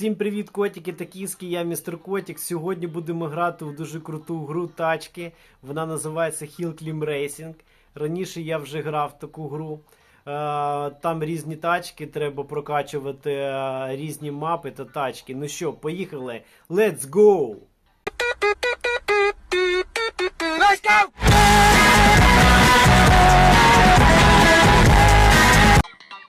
Всім привіт, котики та кіски, я містер Котик. Сьогодні будемо грати в дуже круту гру тачки. Вона називається Hill Climb Racing. Раніше я вже грав в таку гру. Е, Там різні тачки, треба прокачувати е, різні мапи та тачки. Ну що, поїхали. Let's go! Let's go!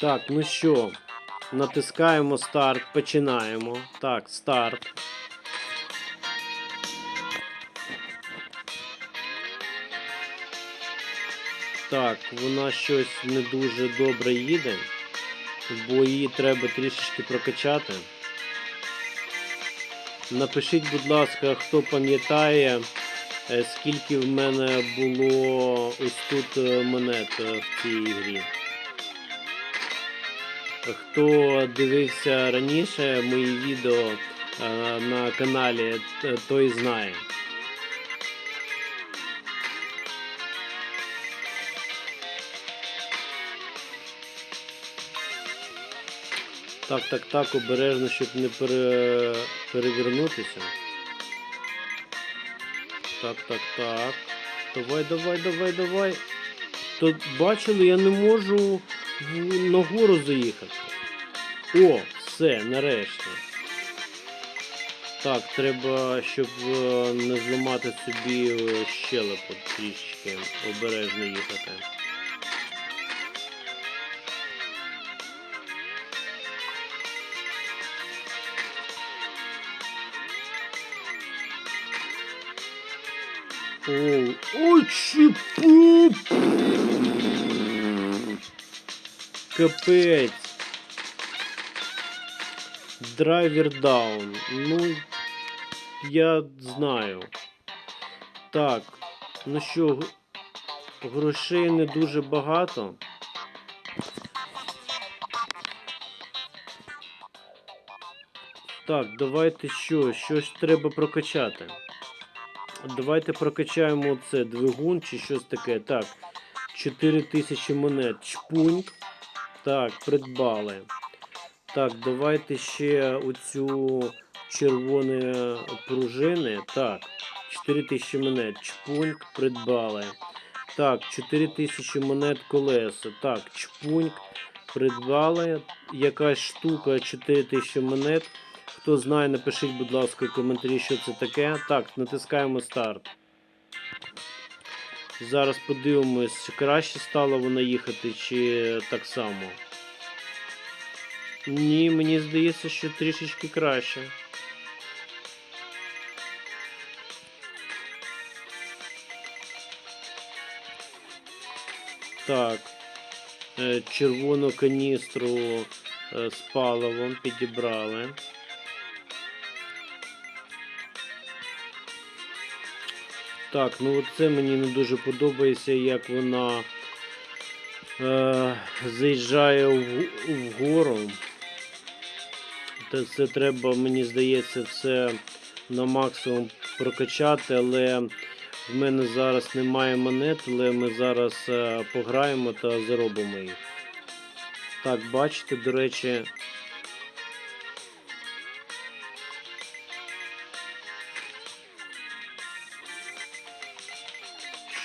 Так, ну що, натискаємо старт, починаємо. Так, старт. Так, вона щось не дуже добре їде, бо її треба трішечки прокачати. Напишіть, будь ласка, хто пам'ятає, е, скільки в мене було ось тут е, монет е, в цій грі. Хто дивився раніше мої відео е, на каналі, той знає. Так, так, так, обережно, щоб не пере... перевернутися. Так, так, так. Давай, давай, давай, давай. То бачили, я не можу нагору заїхати. О, все, нарешті. Так, треба, щоб е, не зламати собі е, щелепу трішечки обережно їхати. О, ой, чіпу! Капець. Драйвер даун. Ну, я знаю. Так, ну що, грошей не дуже багато. Так, давайте що? Щось треба прокачати. Давайте прокачаємо це двигун чи щось таке. Так, 4000 монет. Чпуньк. Так, придбали. Так, давайте ще оцю червоні пружини. Так, 4000 монет. Чпуньк придбали. Так, 4000 монет колеса. Так, чпуньк придбали. Якась штука 4000 монет. Хто знає, напишіть, будь ласка, в коментарі, що це таке. Так, натискаємо старт. Зараз подивимось, чи краще стало вона їхати, чи так само. Ні, мені здається, що трішечки краще. Так. е, Червону каністру е, з паливом підібрали. Так, ну це мені не дуже подобається, як вона е, заїжджає в, вгору. Та це треба, мені здається, все на максимум прокачати, але в мене зараз немає монет, але ми зараз е, пограємо та заробимо їх. Так, бачите, до речі.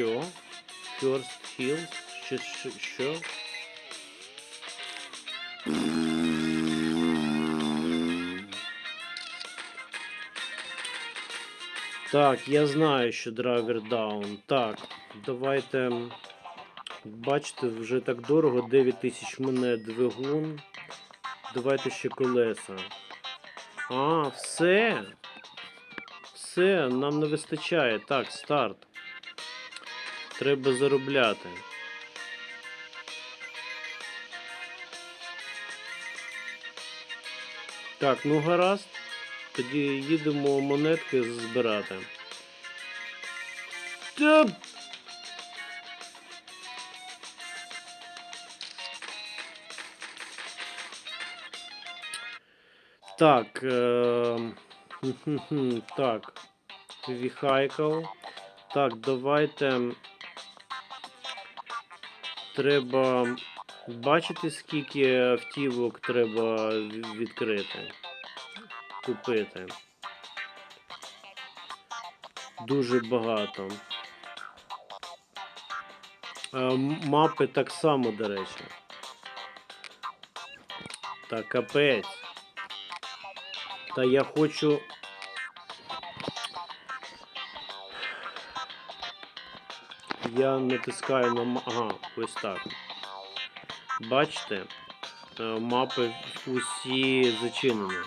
Що? First Hills? Що? що? Так, я знаю, що драйвер даун. Так, давайте. Бачите, вже так дорого. 9000 монет двигун. Давайте ще колеса. А, все. Все, нам не вистачає. Так, старт. Треба заробляти. Так, ну гаразд. Тоді їдемо монетки збирати. Та... Так. Е... Так. Vehicle. Так, давайте. Треба бачити, скільки автівок треба ві- відкрити. купити. Дуже багато. Е, Мапи так само, до речі. Та капець. Та я хочу. Я натискаю на Ага, ось так. Бачите? Е, Мапи усі зачинені.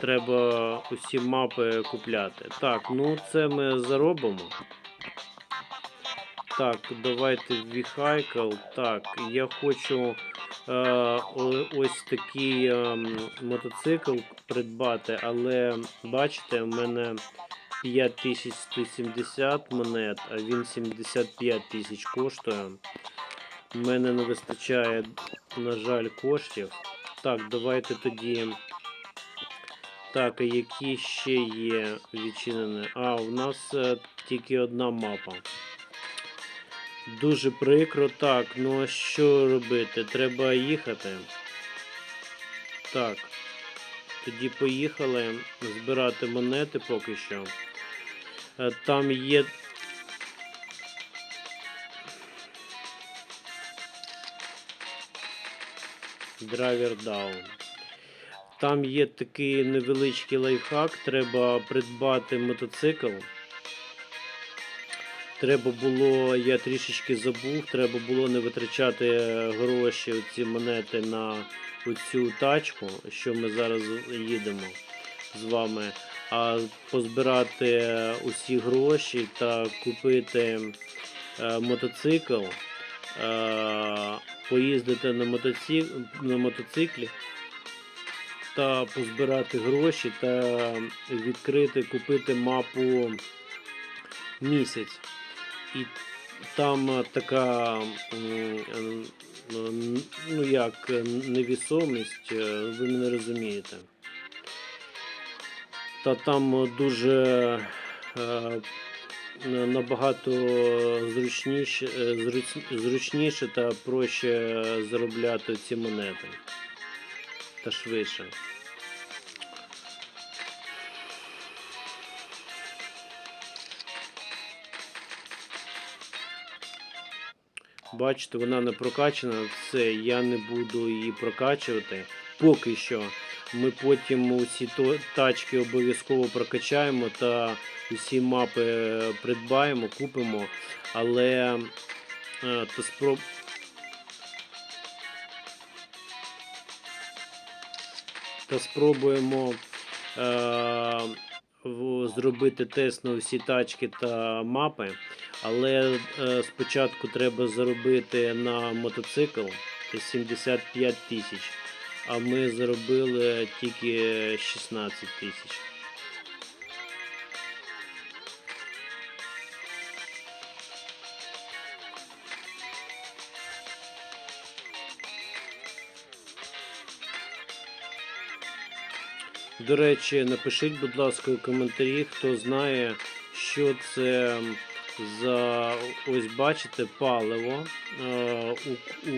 Треба усі мапи купляти. Так, ну це ми заробимо. Так, давайте Vehicle. Так, я хочу е, ось такий ем, мотоцикл придбати, але бачите, у мене 5170 монет, а він 75 тисяч коштує. У мене не вистачає, на жаль, коштів. Так, давайте тоді. Так, а які ще є відчинені? А, у нас е, тільки одна мапа. Дуже прикро. Так, ну а що робити? Треба їхати. Так. Тоді поїхали збирати монети поки що. Е, Там є. Драйвер даун. Там є такий невеличкий лайфхак. Треба придбати мотоцикл. Треба було, я трішечки забув, треба було не витрачати гроші, ці монети на оцю тачку, що ми зараз їдемо з вами, а позбирати усі гроші та купити е, мотоцикл, е, поїздити на, мотоці... на мотоциклі та позбирати гроші та відкрити, купити мапу місяць. І там така, ну як, невісомість, е, ви мене розумієте. Та там е, дуже е, набагато зручніше, е, зручніше та проще заробляти ці монети. Та швидше. Бачите, вона не прокачана, все, я не буду її прокачувати. Поки що. Ми потім усі тачки обов'язково прокачаємо та усі мапи е, придбаємо, купимо. Але е, то спроб... та спробуємо е, зробити тест на всі тачки та мапи. Але е, спочатку треба заробити на мотоцикл 75 тисяч, а ми заробили тільки 16 тисяч. До речі, напишіть, будь ласка, у коментарі, хто знає, що це за ось бачите паливо е, у, у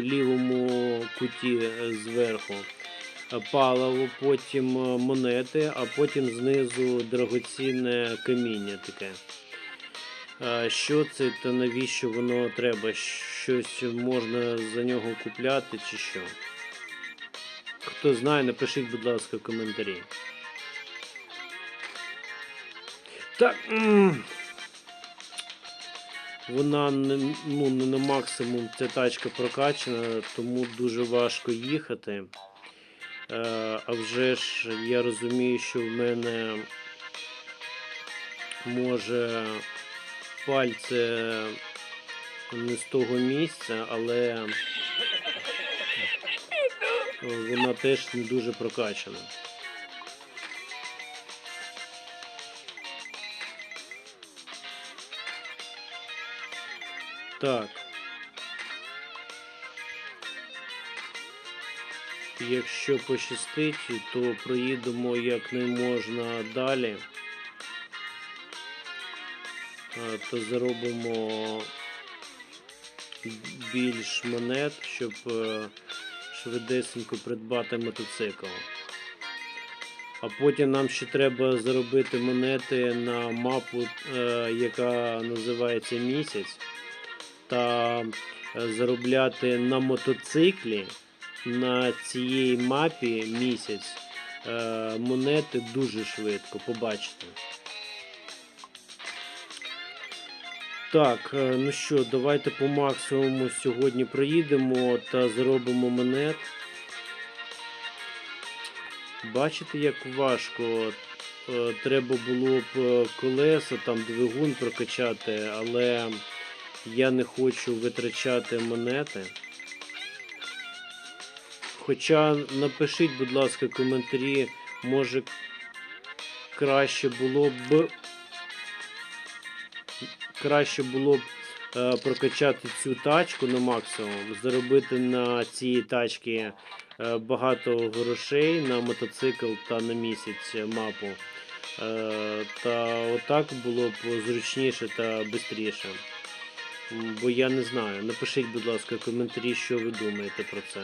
лівому куті зверху. Паливо, потім е, монети, а потім знизу дорогоцінне каміння таке. Е, Що це та навіщо воно треба? Щось можна за нього купляти чи що? Хто знає, напишіть, будь ласка, в коментарі. Так. Вона не, ну, не на максимум ця тачка прокачана, тому дуже важко їхати. Е, а вже ж я розумію, що в мене може пальце не з того місця, але вона теж не дуже прокачана. Так. Якщо пощастить, то проїдемо як не можна далі. То заробимо більш монет, щоб е, швидесенько придбати мотоцикл. А потім нам ще треба заробити монети на мапу, е, яка називається місяць, та е, заробляти на мотоциклі на цій мапі місяць е, монети дуже швидко, побачите. Так, е, ну що, давайте по максимуму сьогодні проїдемо та зробимо монет. Бачите, як важко. Треба було б колеса, там двигун прокачати, але я не хочу витрачати монети. Хоча напишіть, будь ласка, коментарі, може краще було б краще було б е, прокачати цю тачку на максимум, заробити на цій тачці е, багато грошей на мотоцикл та на місяць мапу. Е, та отак було б зручніше та швидше. Бо я не знаю. Напишіть, будь ласка, коментарі, що ви думаєте про це.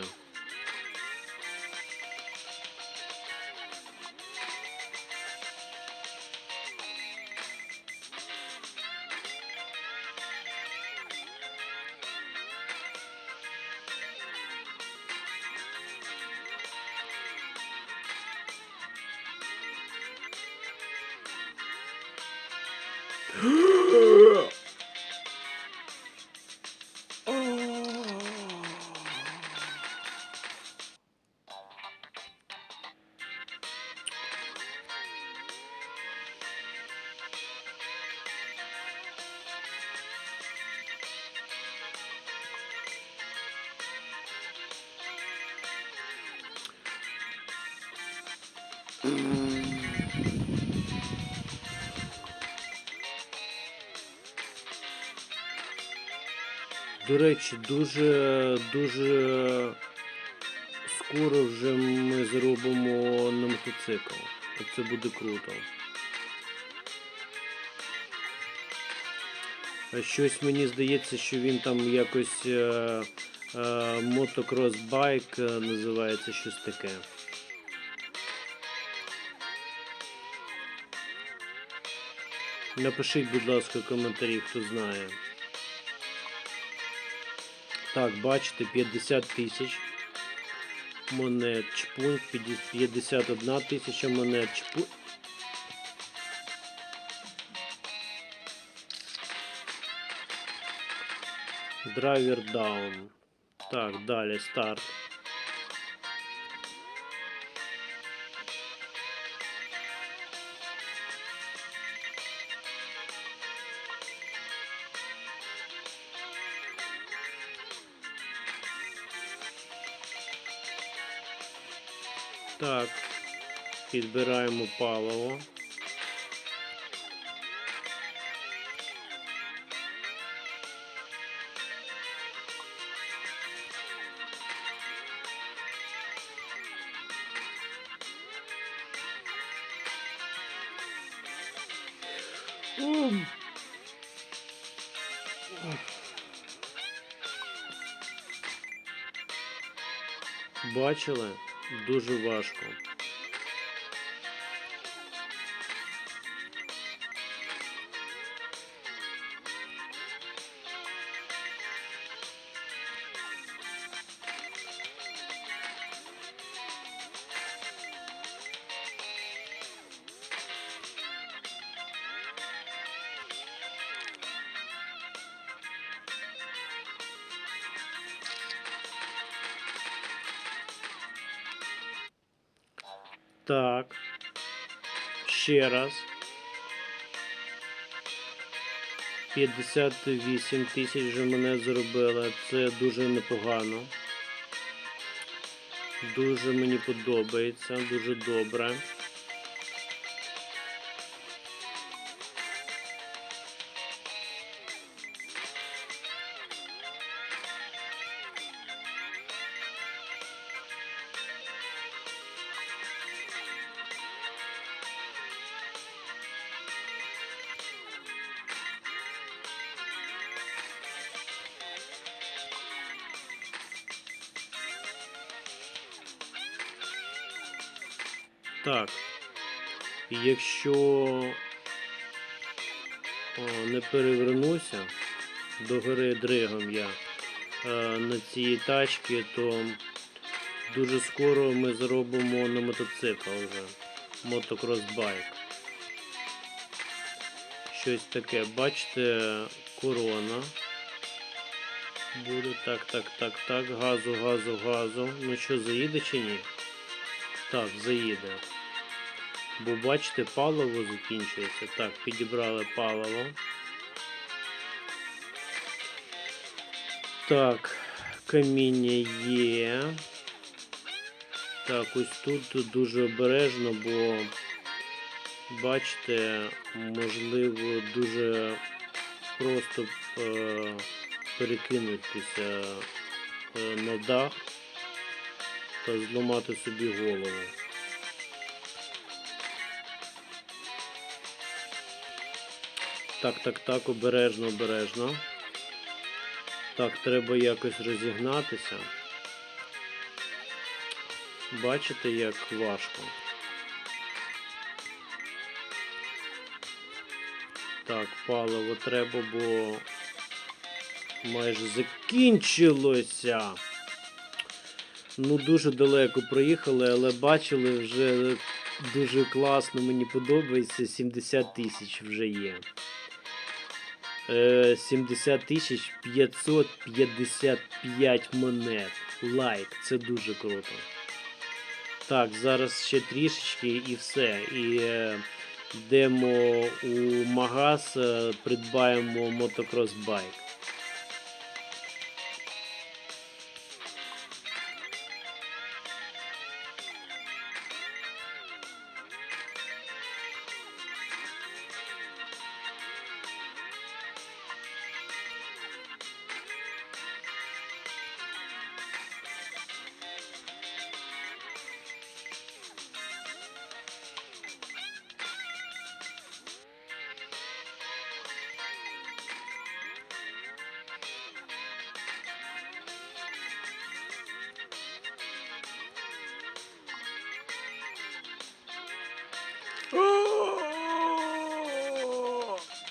До речі, дуже дуже скоро вже ми зробимо на мотоцикл. Це буде круто. Щось мені здається, що він там якось е, е, мотокрос байк е, називається щось таке. Напишіть, будь ласка, коментарі, хто знає. Так, бачите, 50 тисяч монет, чпунь, 51 тисяча монет, чпунь. Драйвер даун. Так, далі старт. Підбираємо паливо. Бачили? Дуже важко. Ще раз. 58 тисяч вже мене зробили. Це дуже непогано. Дуже мені подобається, дуже добре. О, не перевернуся до гори дригом я е, на цій тачці, то дуже скоро ми заробимо на мотоцикл вже. Мотокрос-байк. Щось таке, бачите, корона. Буде так, так, так, так. Газу, газу, газу. Ну що, заїде чи ні? Так, заїде. Бо бачите, паливо закінчується. Так, підібрали паливо. Так, каміння є. Так, ось тут дуже обережно, бо бачите, можливо, дуже просто е, перекинутися е, на дах та зламати собі голову. Так, так, так, обережно, обережно. Так, треба якось розігнатися. Бачите, як важко. Так, паливо треба, бо майже закінчилося. Ну, дуже далеко проїхали, але бачили вже дуже класно, мені подобається. 70 тисяч вже є. Е, 70 тисяч 555 монет. Лайк, це дуже круто. Так, зараз ще трішечки і все. І е, йдемо у магаз, е, придбаємо мотокрос байк.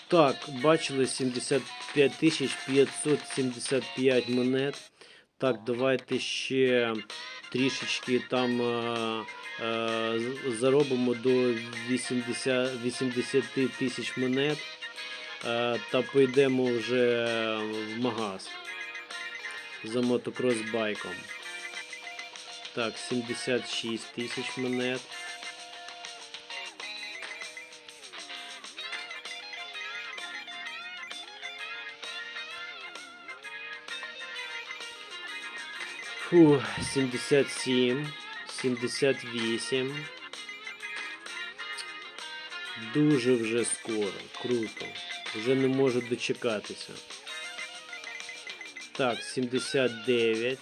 Так, бачили 75 575 монет. Так, давайте ще трішечки там е, е, заробимо до 80, 80 тисяч монет. Е, та поїдемо вже в магаз за мотокрос-байком. Так, 76 тисяч монет. Фу, 77, 78. Дуже вже скоро. Круто. Вже не можу дочекатися. Так, 79.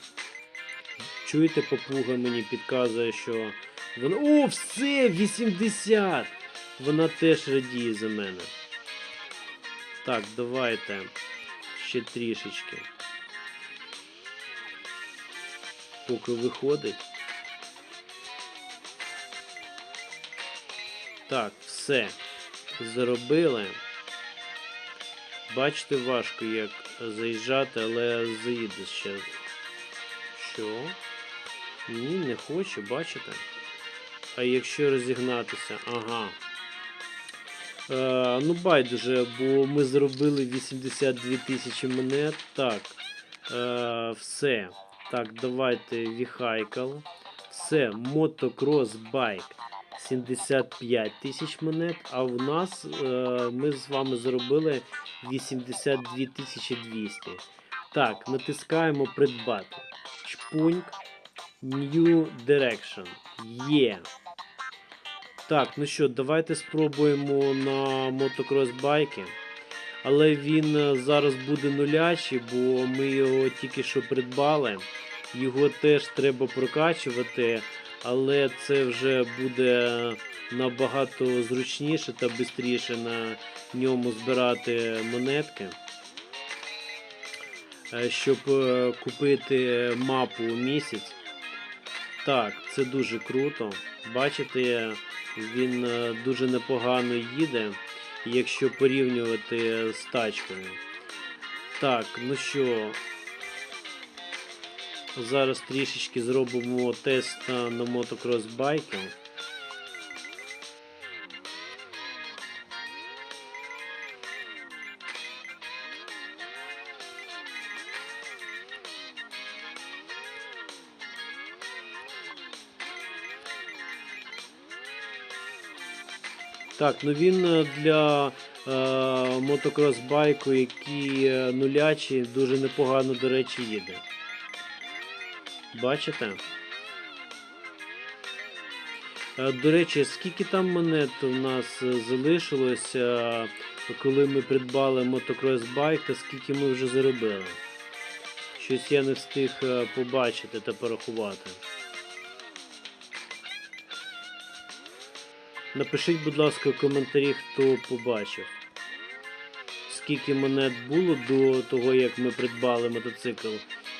Чуєте, попуга мені підказує, що вона. О, все! 80! Вона теж радіє за мене. Так, давайте ще трішечки. Поки виходить. Так, все. Заробили. Бачите, важко як заїжджати, але заїде ще. Що? Ні, не хочу, бачите? А якщо розігнатися? Ага. Е, ну, байдуже, бо ми заробили 82 тисячі монет. Так. Е, все. Так, давайте віхайкл. Все, мотокрос байк 75 тисяч монет. А в нас е, ми з вами заробили 82 тисячі 200. Так, натискаємо придбати. Чпуньк. New Direction. Є. Так, ну що, давайте спробуємо на мотокрос байки. Але він е, зараз буде нулячий, бо ми його тільки що придбали. Його теж треба прокачувати, але це вже буде набагато зручніше та швидше на ньому збирати монетки. Е, Щоб е, купити мапу у місяць. Так, це дуже круто. Бачите, він дуже непогано їде, якщо порівнювати з тачкою. Так, ну що, зараз трішечки зробимо тест на, на Так, ну він е, для е, мотокрос байку, який е, нулячий, дуже непогано, до речі, їде. Бачите? Е, До речі, скільки там монет у нас залишилося, коли ми придбали мотокрос байк, та скільки ми вже заробили? Щось я не встиг побачити та порахувати. Напишіть, будь ласка, в коментарі, хто побачив. Скільки монет було до того, як ми придбали мотоцикл,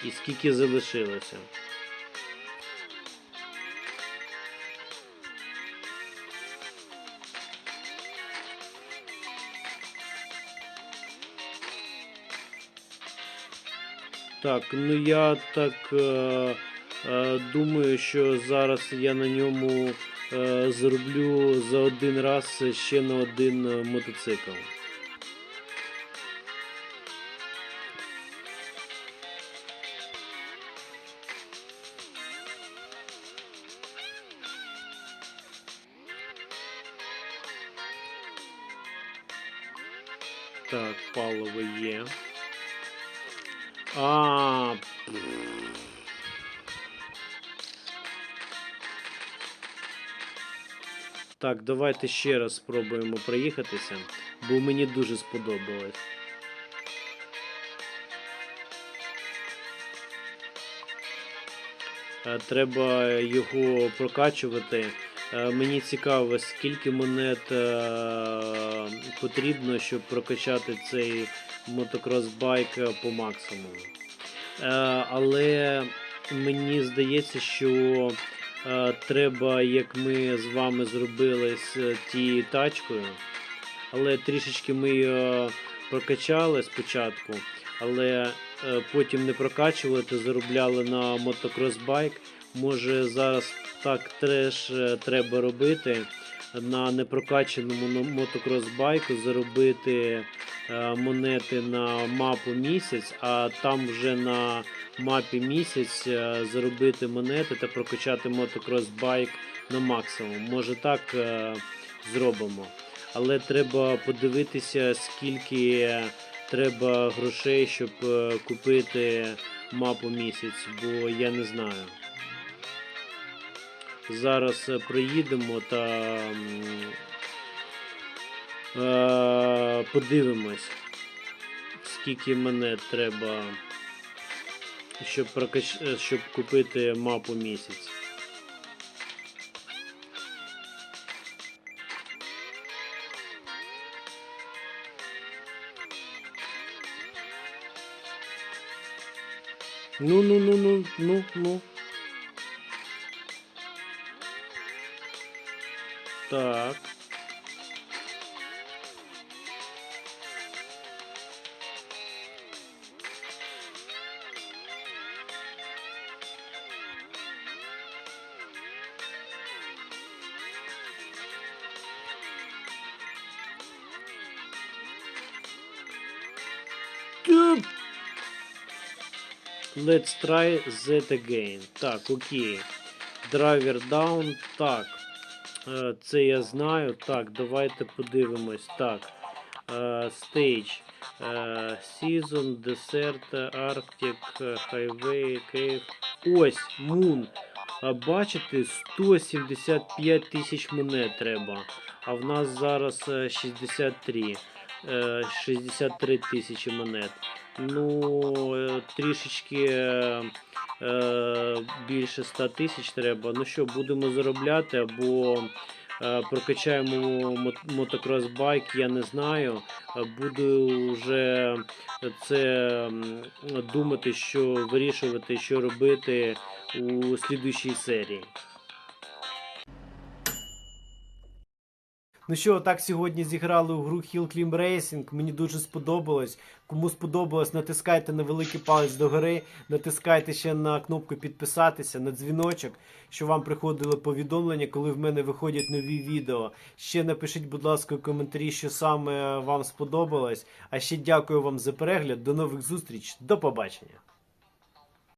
і скільки залишилося. Так, ну я так е, думаю, що зараз я на ньому е, зароблю за один раз ще на один е, мотоцикл. Так, паливо є. А, Так, давайте ще раз спробуємо проїхатися, бо мені дуже сподобалось. Е, Треба його прокачувати. Е, Мені цікаво, скільки монет е, потрібно, щоб прокачати цей мотокрос-байк по максимуму. Але мені здається, що треба, як ми з вами зробили з е, тією тачкою, але трішечки ми її прокачали спочатку, але е, потім не прокачували, то заробляли на мотокрос-байк. Може зараз так е, треба робити на непрокачаному но- мотокрос-байку, заробити е, монети на мапу місяць, а там вже на мапі місяць е, заробити монети та прокачати мотокрос-байк на максимум. Може так е, зробимо. Але треба подивитися, скільки треба грошей, щоб купити мапу місяць, бо я не знаю. Зараз е, проїдемо та е, подивимось, скільки монет треба, щоб, прокач... е, щоб купити мапу місяць. Ну, ну, ну, ну, ну, ну. Так. Let's try that again. Так, окей. Драйвер down. Так. Е, Це я знаю. Так, давайте подивимось. Так. е, е, Season, Desert, Arctic, е, Highway, Cave. Ось, Moon. Бачите, 175 тисяч монет треба. А в нас зараз е, 63. е, 63 тисячі монет. Ну, е, трішечки е, більше 100 тисяч треба. Ну що, будемо заробляти або е, прокачаємо мот- мотокрос байк, я не знаю. Е, Буду вже це думати, що вирішувати, що робити у слідуючій серії. Ну що, так сьогодні зіграли у гру Hill Climb Racing. Мені дуже сподобалось. Кому сподобалось, натискайте на великий палець догори, натискайте ще на кнопку підписатися, на дзвіночок, щоб вам приходили повідомлення, коли в мене виходять нові відео. Ще напишіть, будь ласка, у коментарі, що саме вам сподобалось. А ще дякую вам за перегляд. До нових зустріч, до побачення.